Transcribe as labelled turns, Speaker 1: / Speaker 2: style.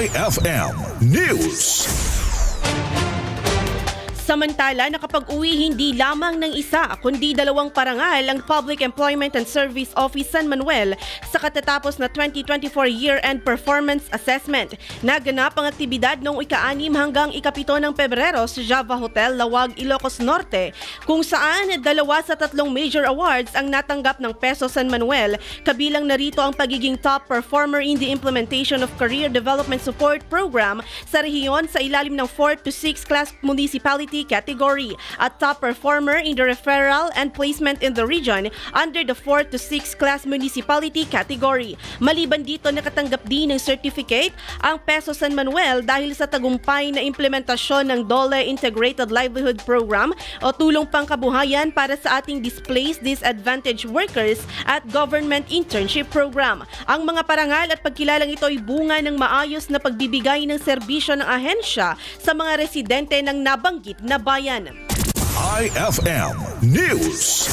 Speaker 1: IFM News.
Speaker 2: Samantala, nakapag-uwi hindi lamang ng isa kundi dalawang parangal ang Public Employment and Service Office San Manuel sa katatapos na 2024 Year-End Performance Assessment. Naganap ang aktibidad noong ika-6 hanggang ikapito ng Pebrero sa Java Hotel, Lawag, Ilocos Norte, kung saan dalawa sa tatlong major awards ang natanggap ng Peso San Manuel, kabilang narito ang pagiging top performer in the implementation of Career Development Support Program sa rehiyon sa ilalim ng 4 to 6 class municipality category at top performer in the referral and placement in the region under the 4 to 6 class municipality category. Maliban dito nakatanggap din ng certificate ang Peso San Manuel dahil sa tagumpay na implementasyon ng DOLE Integrated Livelihood Program o tulong pangkabuhayan para sa ating displaced disadvantaged workers at government internship program. Ang mga parangal at pagkilalang ito ay bunga ng maayos na pagbibigay ng serbisyo ng ahensya sa mga residente ng nabanggit na bayan.
Speaker 1: IFM News.